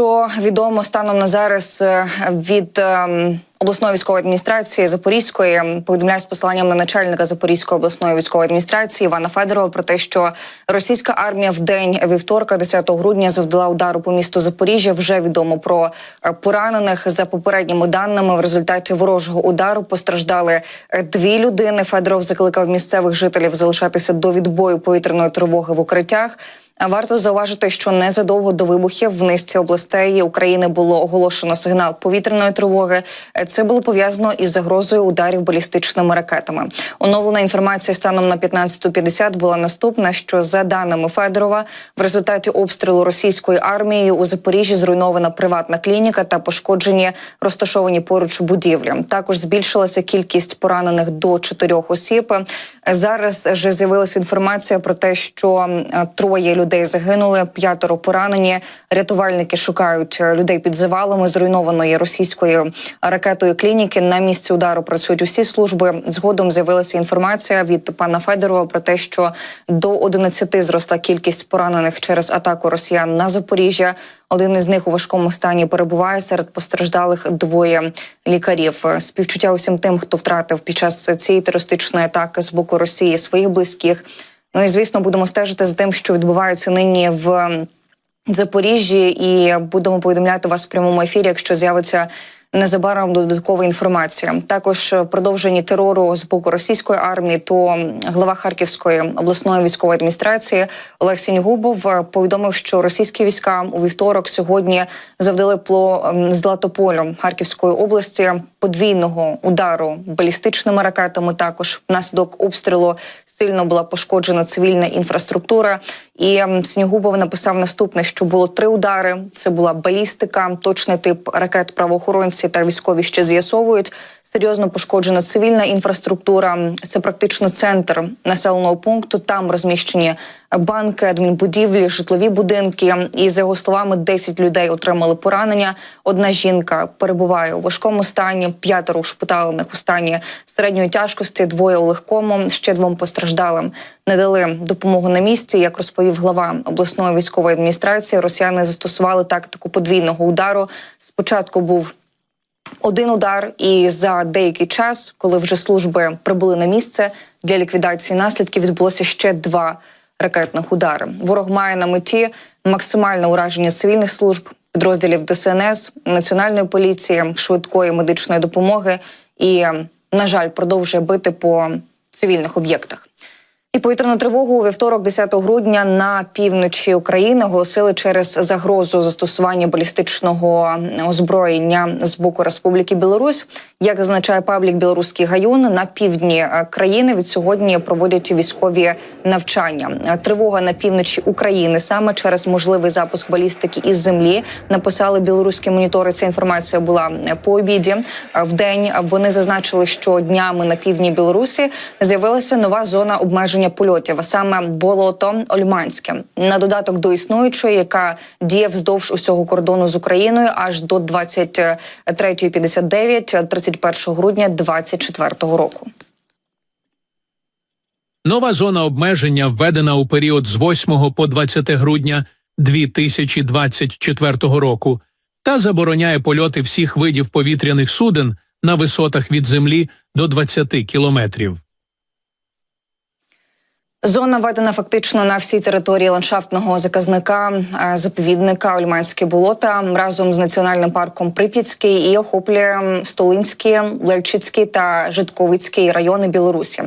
що відомо станом на зараз е, від ем, обласної військової адміністрації Запорізької ем, повідомляє з посиланням на начальника Запорізької обласної військової адміністрації Івана Федорова про те, що російська армія в день вівторка, 10 грудня, завдала удару по місту Запоріжжя. Вже відомо про е, поранених за попередніми даними. В результаті ворожого удару постраждали е, дві людини. Федоров закликав місцевих жителів залишатися до відбою повітряної тривоги в укриттях. Варто зауважити, що незадовго до вибухів в низці областей України було оголошено сигнал повітряної тривоги. Це було пов'язано із загрозою ударів балістичними ракетами. Оновлена інформація станом на 15.50 була наступна: що за даними Федорова, в результаті обстрілу російської армії у Запоріжжі зруйнована приватна клініка та пошкоджені розташовані поруч будівлі. Також збільшилася кількість поранених до чотирьох осіб. Зараз вже з'явилася інформація про те, що троє людей загинули, п'ятеро поранені. Рятувальники шукають е, людей під завалами зруйнованої російською ракетою клініки. На місці удару працюють усі служби. Згодом з'явилася інформація від пана Федорова про те, що до 11 зросла кількість поранених через атаку росіян на Запоріжжя. Один із них у важкому стані перебуває серед постраждалих двоє лікарів. Співчуття усім тим, хто втратив під час цієї терористичної атаки з боку Росії своїх близьких. Ну і звісно, будемо стежити за тим, що відбувається нині в Запоріжжі, і будемо повідомляти вас в прямому ефірі, якщо з'явиться. Незабаром додаткова інформація. Також в продовженні терору з боку російської армії, то глава Харківської обласної військової адміністрації Олег Сіньгубов повідомив, що російські війська у вівторок сьогодні завдали по ем, Златополю Харківської області подвійного удару балістичними ракетами. Також внаслідок обстрілу сильно була пошкоджена цивільна інфраструктура. І ем, Снігубов написав наступне: що було три удари. Це була балістика, точний тип ракет правоохоронці та військові ще з'ясовують. Серйозно пошкоджена цивільна інфраструктура. Це практично центр населеного пункту. Там розміщені банки, адмінбудівлі, житлові будинки. І за його словами, 10 людей отримали поранення. Одна жінка перебуває у важкому стані, п'ятеро ушпиталених у стані середньої тяжкості, двоє у легкому, ще двом постраждалим. Не дали допомогу на місці. Як розповів глава обласної військової адміністрації, росіяни застосували тактику подвійного удару. Спочатку був один удар, і за деякий час, коли вже служби прибули на місце для ліквідації наслідків, відбулося ще два ракетних удари. Ворог має на меті максимальне ураження цивільних служб, підрозділів ДСНС, національної поліції, швидкої медичної допомоги і, на жаль, продовжує бити по цивільних об'єктах. І повітряну тривогу у вівторок, 10 грудня, на півночі України оголосили через загрозу застосування балістичного озброєння з боку Республіки Білорусь. Як зазначає паблік Білоруський гаюн, на півдні е, країни від сьогодні проводять військові навчання. Е, Тривога на півночі України саме через можливий запуск балістики із землі. Написали білоруські монітори. Ця інформація була е, по обіді. В день вони зазначили, що днями на півдні Білорусі з'явилася нова зона обмеження польотів, а саме болото Ольманське. На додаток до існуючої, яка діє вздовж усього кордону з Україною аж до 23.59 31 грудня 2024 року. Нова зона обмеження введена у період з 8 по 20 грудня 2024 року та забороняє польоти всіх видів повітряних суден на висотах від землі до 20 кілометрів. Зона введена фактично на всій території ландшафтного заказника е, заповідника Ольманське болота разом з національним парком Прип'ятський і охоплює Столинські, Лельчицький та Житковицький райони Білорусі.